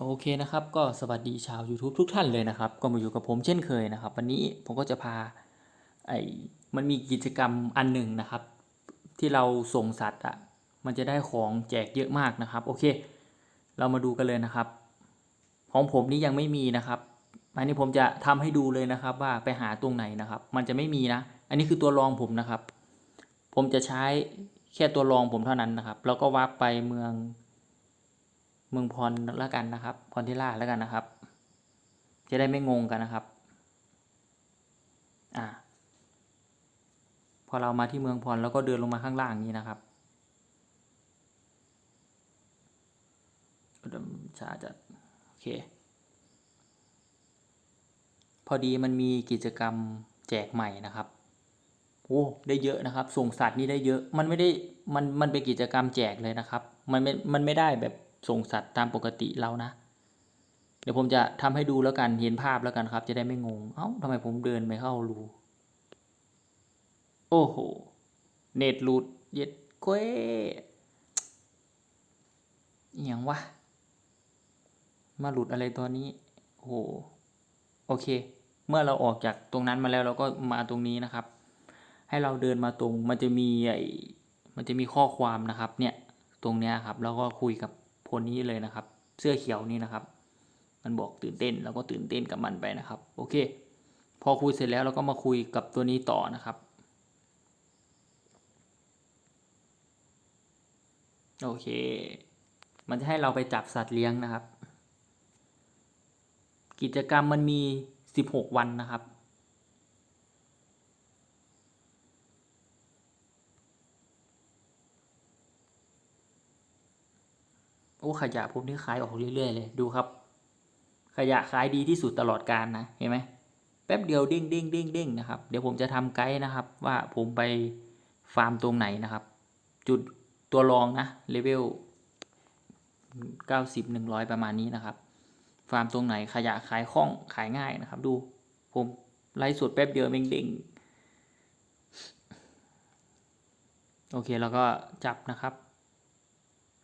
โอเคนะครับ ก็สวัสดีชาว YouTube ทุกท่านเลยนะครับ ก็มาอยู่กับผมเช่นเคยนะครับ วันนี้ผมก็จะพาไอ้มันมีกิจกรรมอันหนึ่งนะครับ ที่เราส่งสัตว์อะมันจะได้ของแจกเยอะมากนะครับ โอเค เรามาดูกันเลยนะครับ ของผมนี่ยังไม่มีนะครับอันนี้ผมจะทำให้ดูเลยนะครับ ว่าไปหาตรงไหนนะครับ มันจะไม่มีนะ อันนี้คือตัวรองผมนะครับ ผมจะใช้แค่ตัวรองผมเท่านั้นนะครับ แล้วก็วาร์ปไปเมือง เมืองพรแล้วกันนะครับพรทิล่าแล้วกันนะครับ จะได้ไม่งงกันนะครับอ่าพอเรามาที่เมืองพรแล้วก็เดินลงมาข้างล่างนี้นะครับดมชาจัดโอเค พอดีมันมีกิจกรรมแจกใหม่นะครับโอ้ได้เยอะนะครับส่งสัตว์นี่ได้เยอะ มันไม่ได้มันมันเป็นกิจกรรมแจกเลยนะครับ มันไม่มันไม่ได้แบบ ส่งสัตว์ตามปกติเรานะ เดี๋ยวผมจะทำให้ดูแล้วกันเห็นภาพแล้วกันครับ จะได้ไม่งง เอ้าทำไมผมเดินไม่เข้ารูโอ้โห เน็ตหลุดเย็ดเก้อย่างวะ มาหลุดอะไรตัวนี้โอ้โหโอเค เมื่อเราออกจากตรงนั้นมาแล้วเราก็มาตรงนี้นะครับ ให้เราเดินมาตรงมันจะมีไอมันจะมีข้อความนะครับ เนี่ย ตรงเนี้ยครับ แล้วก็คุยกับ คนนี้เลยนะครับ เสื้อเขียวนี่นะครับ มันบอกตื่นเต้นแล้วก็ตื่นเต้นกับมันไปนะครับ โอเค พอคุยเสร็จแล้วเราก็มาคุยกับตัวนี้ต่อนะครับโอเค มันจะให้เราไปจับสัตว์เลี้ยงนะครับ กิจกรรมมันมี 16 วันนะครับ โอ้ขยะผมนี่ขายออกเรื่อยๆเลยดูครับ ขยะขายดีที่สุดตลอดการนะเห็นไหมแป๊บเดียวเด้งเด้งเด้งเด้งนะครับเดี๋ยวผมจะทำไกด์นะครับ ว่าผมไปฟาร์มตรงไหนนะครับ จุดตัวรองนะเลเวล90 100 ประมาณนี้นะครับ ฟาร์มตรงไหนขยะขายคล่องขายง่ายนะครับ ดูผมไลฟ์สดแป๊บเดียวเด้งเด้งโอเคแล้วก็จับนะครับ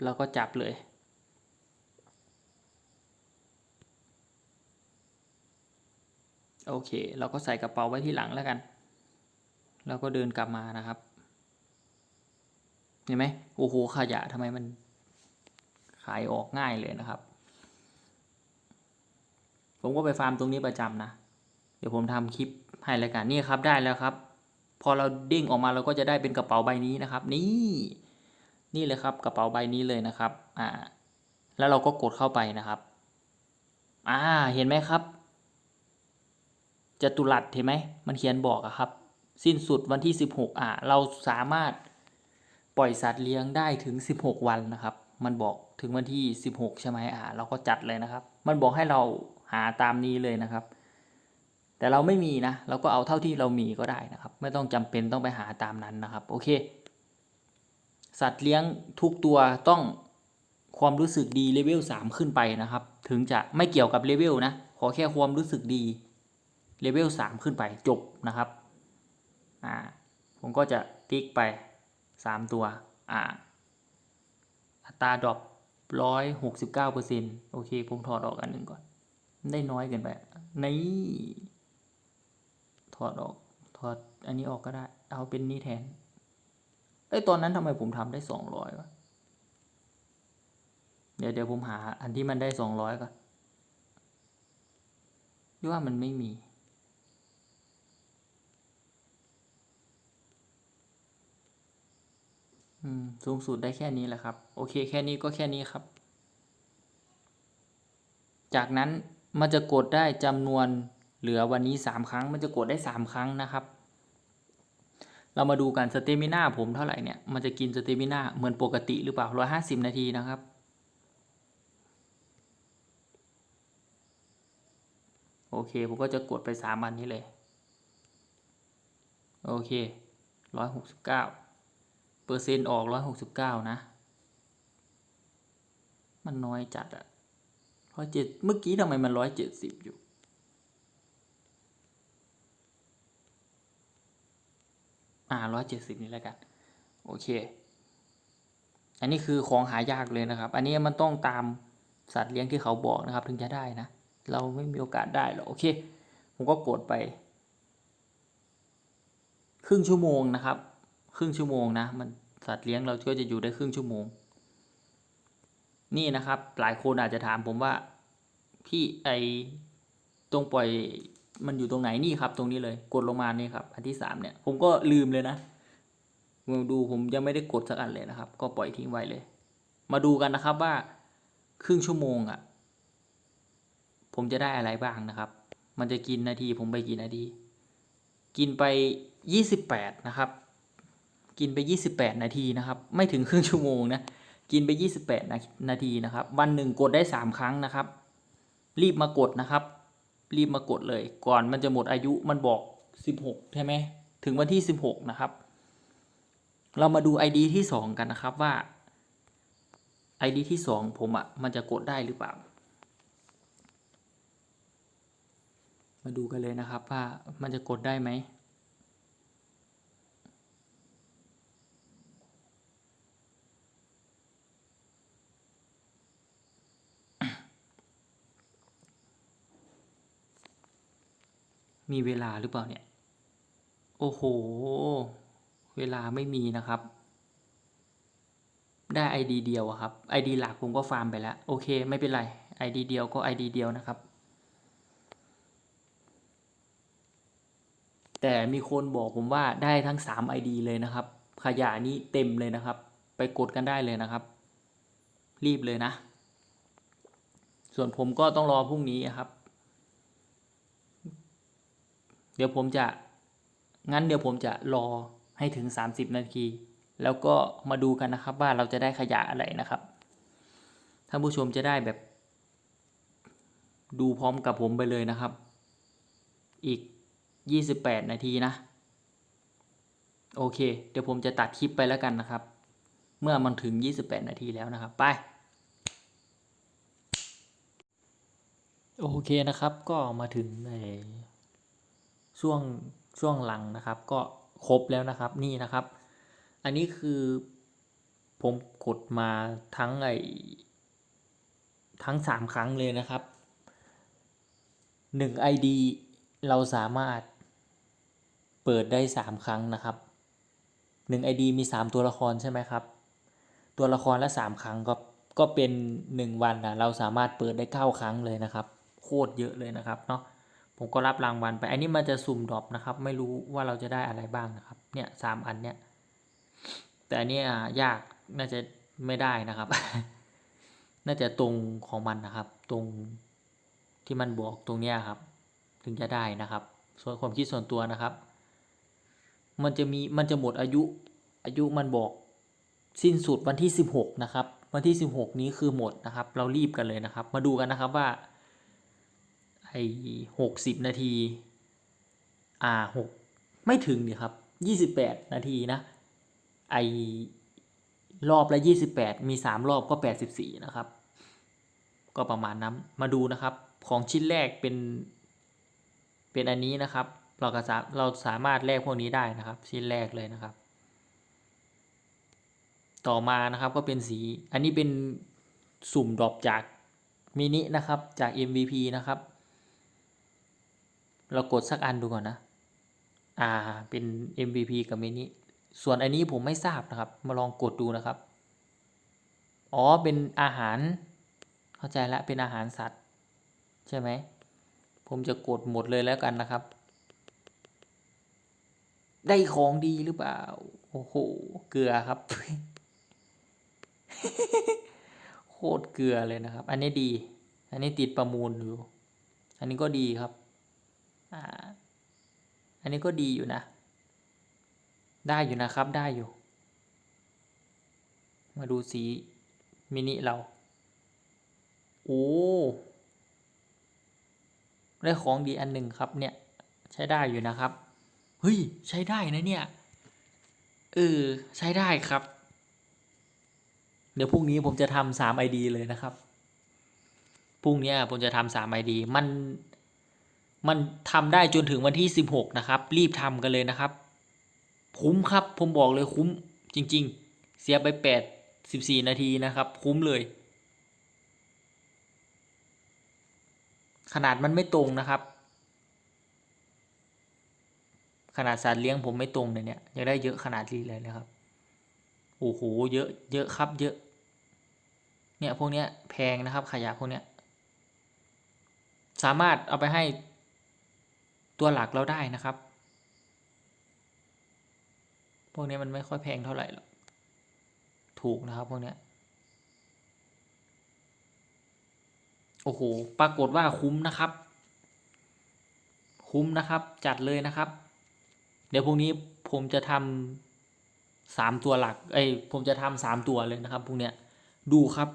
แล้วก็จับเลย โอเค เราก็ใส่กระเป๋าไว้ที่หลังแล้วกัน แล้วก็เดินกลับมานะครับ เห็นไหมโอ้โหขยะทำไมมันขายออกง่ายเลยนะครับ ผมก็ไปฟาร์มตรงนี้ประจำนะ เดี๋ยวผมทำคลิปให้แล้วกันนี่ครับได้แล้วครับ พอเราเด้งออกมาเราก็จะได้เป็นกระเป๋าใบนี้นะครับ นี่ นี่เลยครับกระเป๋าใบนี้เลยนะครับ อ่า แล้วเราก็กดเข้าไปนะครับ อ่า เห็นไหมครับ จตุรัสเห็นไหมมันเขียนบอกอะครับ สิ้นสุดวันที่ 16 อ่าเราสามารถปล่อยสัตว์เลี้ยงได้ถึง 16 วันนะครับ มันบอกถึงวันที่ 16 ใช่ไหมอ่าเราก็จัดเลยนะครับ มันบอกให้เราหาตามนี้เลยนะครับ แต่เราไม่มีนะเราก็เอาเท่าที่เรามีก็ได้นะครับ ไม่ต้องจำเป็นต้องไปหาตามนั้นนะครับโอเค สัตว์เลี้ยงทุกตัวต้องความรู้สึกดีเลเวล3ขึ้นไปนะครับ ถึงจะไม่เกี่ยวกับเลเวลนะขอแค่ความรู้สึกดี เลเวล3ขึ้นไปจบนะครับอ่าผมก็จะติ๊กไป 3 ตัวอ่าอัตราดรอปร้อยหกสิบเก้าเปอร์เซ็นโอเค ผมถอดออกอันหนึ่งก่อน ได้น้อยเกินไปนี่ถอดออกถอดอันนี้ออกก็ได้ เอาเป็นนี้แทนเอ้ยตอนนั้นทำไมผมทำได้สองร้อยวะเดี๋ยวเดี๋ยวผมหาอันที่มันได้สองร้อยก่อนหรือว่ามันไม่มี อืม สูงสุดได้แค่นี้แหละครับ โอเคแค่นี้ก็แค่นี้ครับ จากนั้นมันจะกดได้จำนวนเหลือวันนี้สามครั้ง มันจะกดได้สามครั้งนะครับ เรามาดูกันสเตมิน่าผมเท่าไหร่เนี่ย มันจะกินสเตมิน่าเหมือนปกติหรือเปล่าร้อยห้าสิบนาทีนะครับโอเค ผมก็จะกดไปสามอันนี้เลย โอเคร้อยหกสิบเก้า ปอร์เซ็นต์ออกร้อยหกสิบเก้านะ มันน้อยจัดอะร้อยเจ็ดเมื่อกี้ทำไมมันร้อยเจ็ดสิบอยู่ อ่าร้อยเจ็ดสิบนี่แล้วกัน โอเค อันนี้คือของหายากเลยนะครับ อันนี้มันต้องตามสัตว์เลี้ยงที่เขาบอกนะครับ ถึงจะได้นะ เราไม่มีโอกาสได้หรอก โอเค ผมก็กดไป ครึ่งชั่วโมงนะครับ ครึ่งชั่วโมงนะ มัน สัตว์เลี้ยงเราก็จะอยู่ได้ครึ่งชั่วโมง นี่นะครับหลายคนอาจจะถามผมว่า พี่ไอตรงปล่อยมันอยู่ตรงไหนนี่ครับ ตรงนี้เลยกดลงมานี่ครับ อันที่สามเนี่ยผมก็ลืมเลยนะมาดูผมยังไม่ได้กดสักอันเลยนะครับ ก็ปล่อยทิ้งไว้เลย มาดูกันนะครับว่าครึ่งชั่วโมงอะ่ะ ผมจะได้อะไรบ้างนะครับ มันจะกินนาทีผมไปกี่นาที กินไปยี่สิบแปดนะครับ กินไปยี่สิบแปดนาทีนะครับ ไม่ถึงครึ่งชั่วโมงนะ กินไปยี่สิบแปดนาทีนะครับ วันหนึ่งกดได้สามครั้งนะครับ รีบมากดนะครับ รีบมากดเลย ก่อนมันจะหมดอายุมันบอกสิบหกใช่ไหม ถึงวันที่สิบหกนะครับ เรามาดู ID ที่สองกันนะครับว่า ID ที่สองผมอะ่ะ มันจะกดได้หรือเปล่า มาดูกันเลยนะครับว่ามันจะกดได้ไหม มีเวลาหรือเปล่าเนี่ย โอ้โห เวลาไม่มีนะครับ ได้ ID เดียวอะครับ ID หลักผมก็ฟาร์มไปแล้ว โอเค ไม่เป็นไร ID เดียวก็ ID เดียวนะครับ แต่มีคนบอกผมว่าได้ทั้ง 3 ID เลยนะครับ ขยะนี้เต็มเลยนะครับ ไปกดกันได้เลยนะครับ รีบเลยนะ ส่วนผมก็ต้องรอพรุ่งนี้ครับ เดี๋ยวผมจะงั้นเดี๋ยวผมจะรอให้ถึง 30 นาที แล้วก็มาดูกันนะครับว่าเราจะได้ขยะอะไรนะครับท่านผู้ชมจะได้แบบ ดูพร้อมกับผมไปเลยนะครับ อีก 28 นาทีนะ โอเค เดี๋ยวผมจะตัดคลิปไปแล้วกันนะครับ เมื่อมันถึง 28 นาทีแล้วนะครับ ไปโอเคนะครับก็มาถึงใน ช่วงช่วงหลังนะครับ ก็ครบแล้วนะครับนี่นะครับ อันนี้คือผมกดมาทั้งไอทั้งสามครั้งเลยนะครับหนึ่ง ID เราสามารถเปิดได้สามครั้งนะครับหนึ่ง ID มีสามตัวละครใช่ไหมครับ ตัวละครละสามครั้งก็ก็เป็นหนึ่งวันนะเราสามารถเปิดได้เก้าครั้งเลยนะครับ โคตรเยอะเลยนะครับเนาะ ผมก็รับรางวัลไป อันนี้มันจะสุ่มดรอปนะครับ ไม่รู้ว่าเราจะได้อะไรบ้างนะครับ เนี่ยสามอันเนี่ย แต่อันนี้ยาก น่าจะไม่ได้นะครับ น่าจะตรงของมันนะครับ ตรงที่มันบอกตรงเนี้ยครับ ถึงจะได้นะครับ ส่วนความคิดส่วนตัวนะครับ มันจะมี มันจะหมดอายุ อายุมันบอกสิ้นสุดวันที่สิบหกนะครับ วันที่สิบหกนี้คือหมดนะครับ เรารีบกันเลยนะครับ มาดูกันนะครับว่า ไอ้หกสิบนาที อ่าหกไม่ถึงนี่ครับยี่สิบแปดนาทีนะ ไอรอบละยี่สิบแปดมีสามรอบก็แปดสิบสี่นะครับ ก็ประมาณนั้นมาดูนะครับ ของชิ้นแรกเป็น เป็นอันนี้นะครับ เราก็สาเราสามารถแลกพวกนี้ได้นะครับ ชิ้นแรกเลยนะครับ ต่อมานะครับก็เป็นสี อันนี้เป็นสุ่มดรอปจากมินินะครับจาก MVP นะครับ เรากดสักอันดูก่อนนะ อ่า เป็น MVP กับมินิส่วนอันนี้ผมไม่ทราบนะครับ มาลองกดดูนะครับ อ๋อ เป็นอาหาร เข้าใจละ เป็นอาหารสัตว์ ใช่ไหม ผมจะกดหมดเลยแล้วกันนะครับ ได้ของดีหรือเปล่า โอ้โห เกลือครับ โคตรเกลือเลยนะครับ อันนี้ดี อันนี้ติดประมูลอยู่ อันนี้ก็ดีครับ อ่าอันนี้ก็ดีอยู่นะ ได้อยู่นะครับได้อยู่ มาดูสีมินิเรา โอ้ ได้ของดีอันหนึ่งครับเนี่ย ใช้ได้อยู่นะครับ เฮ้ย ใช้ได้นะเนี่ย เออ ใช้ได้ครับ เดี๋ยวพรุ่งนี้ผมจะทำสามไอดีเลยนะครับ พรุ่งนี้ผมจะทำสามไอดีมัน มันทำได้จนถึงวันที่สิบหกนะครับ รีบทำกันเลยนะครับ คุ้มครับผมบอกเลยคุ้มจริง ๆ เสียไปแปดสิบสี่นาทีนะครับ คุ้มเลย ขนาดมันไม่ตรงนะครับ ขนาดสัตว์เลี้ยงผมไม่ตรงเลยเนี่ยยังได้เยอะขนาดนี้เลยนะครับโอ้โหเยอะเยอะครับเยอะ เนี่ยพวกเนี้ยแพงนะครับขยะพวกเนี้ยสามารถเอาไปให้ ตัวหลักเราได้นะครับ พวกนี้มันไม่ค่อยแพงเท่าไหร่หรอก ถูกนะครับพวกนี้โอ้โห ปรากฏว่าคุ้มนะครับ คุ้มนะครับ จัดเลยนะครับ เดี๋ยวพรุ่งนี้ผมจะทำสามตัวหลัก เอ้ย ผมจะทำสามตัวเลยนะครับพรุ่งนี้ดูครับ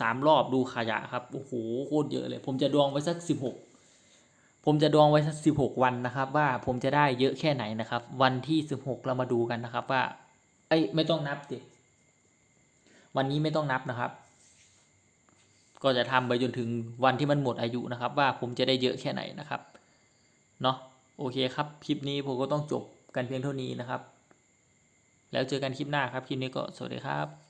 สามรอบดูขยะครับ โอ้โห โคตรเยอะเลย ผมจะดองไว้สักสิบหก ผมจะดองไว้สักสิบหกวันนะครับ ว่าผมจะได้เยอะแค่ไหนนะครับ วันที่สิบหกเรามาดูกันนะครับ ว่าเอ้ไม่ต้องนับสิวันนี้ไม่ต้องนับนะครับ ก็จะทำไปจนถึงวันที่มันหมดอายุนะครับ ว่าผมจะได้เยอะแค่ไหนนะครับเนาะโอเคครับคลิปนี้ผมก็ต้องจบกันเพียงเท่านี้นะครับ แล้วเจอกันคลิปหน้าครับคลิปนี้ก็สวัสดีครับ